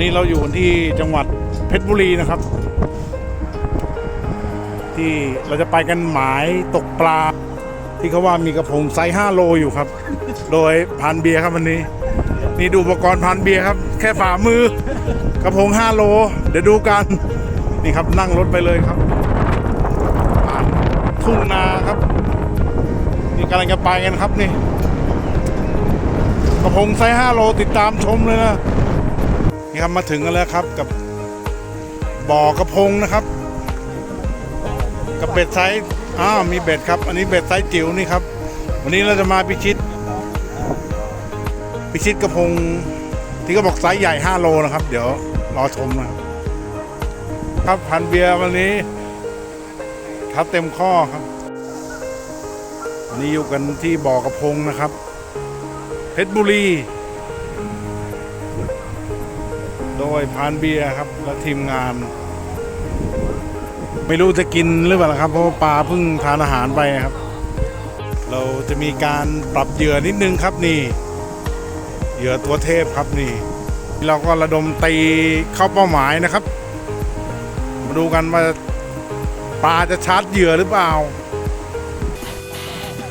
นี่เราอยู่ที่จังหวัดเพชรบุรีนะครับ ที่เราจะไปกันหมายตกปลา ที่เขาว่ามีกระพงไซส์5โลอยู่ครับ โดยพานเบียร์ครับวันนี้ นี่ดูอุปกรณ์พานเบียร์ครับ แค่ฝ่ามือกระพง5โล เดี๋ยวดูกันนี่ครับนั่งรถไปเลยครับผ่านทุ่งนาครับนี่กำลังจะไปกันครับนี่กระพงไซส์5โลติดตามชมเลยนะ นี่ครับมาถึงกันแล้วครับกับบ่อกระพงนะครับ กับเบ็ดไซส์อ้าวมีเบ็ดครับ อันนี้เบ็ดไซส์จิ๋วนี่ครับ วันนี้เราจะมาพิชิต พิชิตกระพง ที่เขาบอกไซส์ใหญ่ 5 โลนะครับ เดี๋ยวรอชมนะครับครับพันเบียร์วันนี้ครับเต็มข้อครับวันนี้อยู่กันที่บ่อกระพงนะครับ เพชรบุรี โดยพานเบียร์ครับและทีมงาน ไม่รู้จะกินหรือเปล่าครับ เพราะว่าปลาเพิ่งทานอาหารไปครับ เราจะมีการปรับเหยื่อนิดนึงครับนี่ เหยื่อตัวเทพครับนี่ เราก็ระดมตีเข้าเป้าหมายนะครับ มาดูกันว่าปลาจะชาร์จเหยื่อหรือเปล่า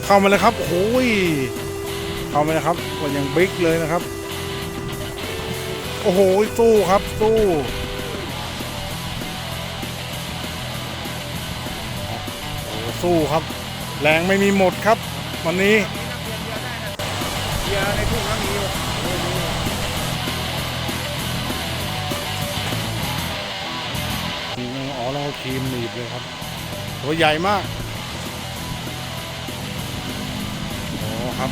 เข้ามาเลยครับโอ้ยเข้ามาเลยครับก็ยังบิ๊กเลยนะครับ โอ้โห สู้ครับ สู้โอ้สู้ครับ แรงไม่มีหมดครับ วันนี้เบียร์ในทุ่งก็มีอ๋อเราเอาครีมหนีบเลยครับ ตัวใหญ่มากโอ้ครับ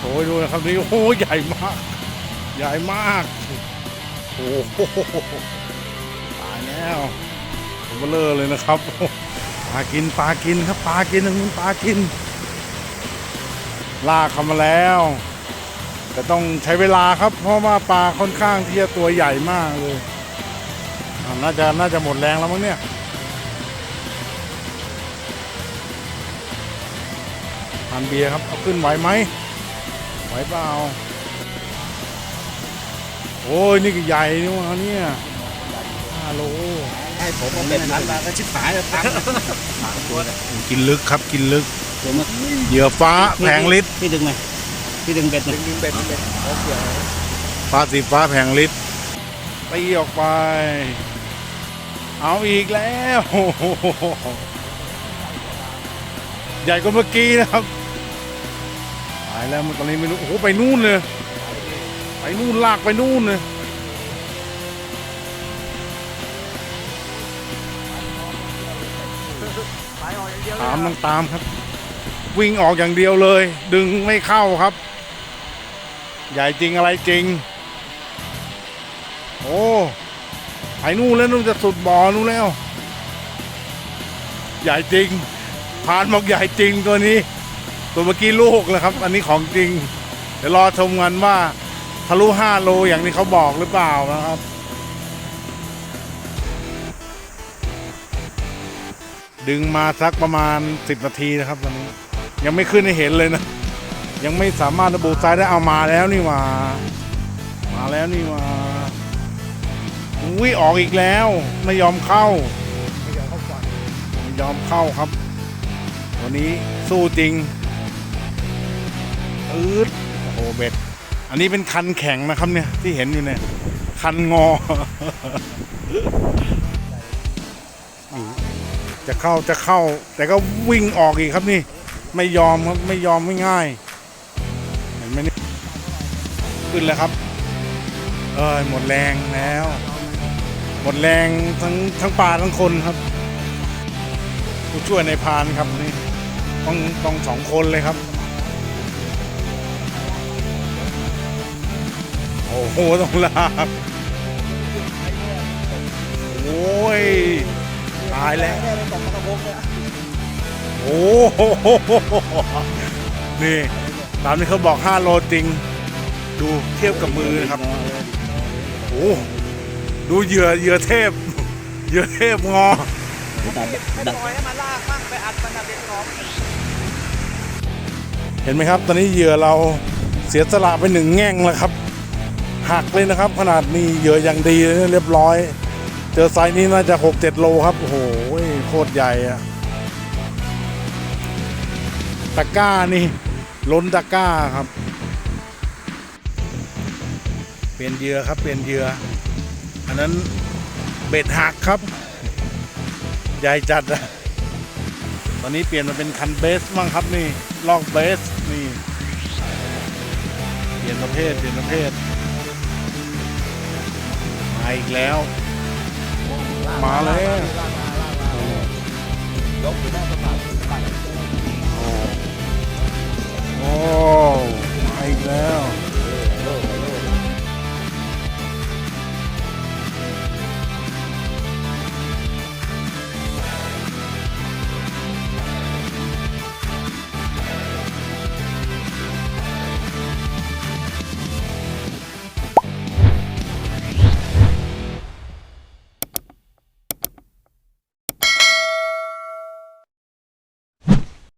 โอ้ยดูนะครับนี่โอ้ใหญ่มาก ใหญ่มาก โอ้โหตายแล้วเบลอเลยนะครับปลากินปลากินครับปลากินทางนู้นปลากิน ลากเข้ามาแล้ว แต่ต้องใช้เวลาครับ เพราะว่าปลาค่อนข้างที่จะตัวใหญ่มากเลยน่าจะน่าจะหมดแรงแล้วมั้งเนี่ยทานเบียร์ครับ เอาขึ้นไหวไหมไหวเปล่า โอ้ยนี่ก็ใหญ่นี่วะเนี่ยห้าโลให้ผมเอาเป็นพันมาก็ชิบหายแล้วพันสามตัวเลยกินลึกครับกินลึกตัวมันเหยื่อฟ้าแผงลิตรพี่ดึงไหมพี่ดึงเบ็ดดึงดึงเบ็ดดึงเบ็ดเขาเกี่ยวฟ้าสีฟ้าแผงลิตรตีออกไป เอาอีกแล้วโอ้โหใหญ่กว่าเมื่อกี้นะครับตายแล้วมันตอนนี้ไม่รู้โอ้โหไปนู่นเลย ไปนู่นลากไปนู่นเลยตามต้องตามครับ วิ่งออกอย่างเดียวเลย ดึงไม่เข้าครับ ใหญ่จริงอะไรจริง โอ้ไปนู่นแล้วนู่นจะสุดบ่อนู่นแล้ว ใหญ่จริงพานบอกใหญ่จริงตัวนี้ ตัวเมื่อกี้ลูกแล้วครับ อันนี้ของจริง เดี๋ยวรอชมกันว่า ทะลุห้าโลอย่างที่เขาบอกหรือเปล่านะครับ ดึงมาสักประมาณ 10 นาทีนะครับตอนนี้ ยังไม่ขึ้นให้เห็นเลยนะ ยังไม่สามารถระบุไซส์ได้เอามาแล้วนี่หว่ามาแล้วนี่หว่าอุ้ยออกอีกแล้ว ไม่ยอมเข้า ไม่ยอมเข้าก่อนไม่ยอมเข้าครับวันนี้สู้จริงอืดโอ้โหเบ็ด อันนี้เป็นคันแข็งนะครับเนี่ยที่เห็นอยู่เนี่ยคันงอ จะเข้าจะเข้า แต่ก็วิ่งออกอีกครับนี่ ไม่ยอมครับไม่ยอมไม่ง่ายเห็นไหมนี่ขึ้นแล้วครับ เอ้ยหมดแรงแล้ว หมดแรงทั้งทั้งปลาทั้งคนครับ ผู้ช่วยในพานครับนี่ต้องต้องสองคนเลยครับ อ้โหต้องลาโอ้ย ตายแล้วแค่เลยตกมากระพงเลยโอ้โหนี่ตามที่เขาบอก 5 โลจริง ดูเทียบกับมือนะครับ โอ้ดูเหยื่อเหยื่อเทพ เหยื่อเทพงอดักปล่อยให้มันลากมั่งไปอัดมันอะเป็นของเห็นไหมครับ ตอนนี้เหยื่อเราเสียสละไปหนึ่งแง่งแล้วครับ หักเลยนะครับ ขนาดนี้เหยื่ออย่างดีเรียบร้อย เจอไซส์นี้น่าจะหกเจ็ดโลครับ โอ้โหโคตรใหญ่อะตะกร้านี่ ล้นตะกร้าครับ เปลี่ยนเหยื่อครับเปลี่ยนเหยื่ออันนั้นเบ็ดหักครับใหญ่จัดอะตอนนี้เปลี่ยนมาเป็นคันเบสบ้างครับนี่ลอกเบสนี่ เปลี่ยนประเภทเปลี่ยนประเภทาอีกแล้ว มาแล้วโอ้โอ้มาอีกแล้ว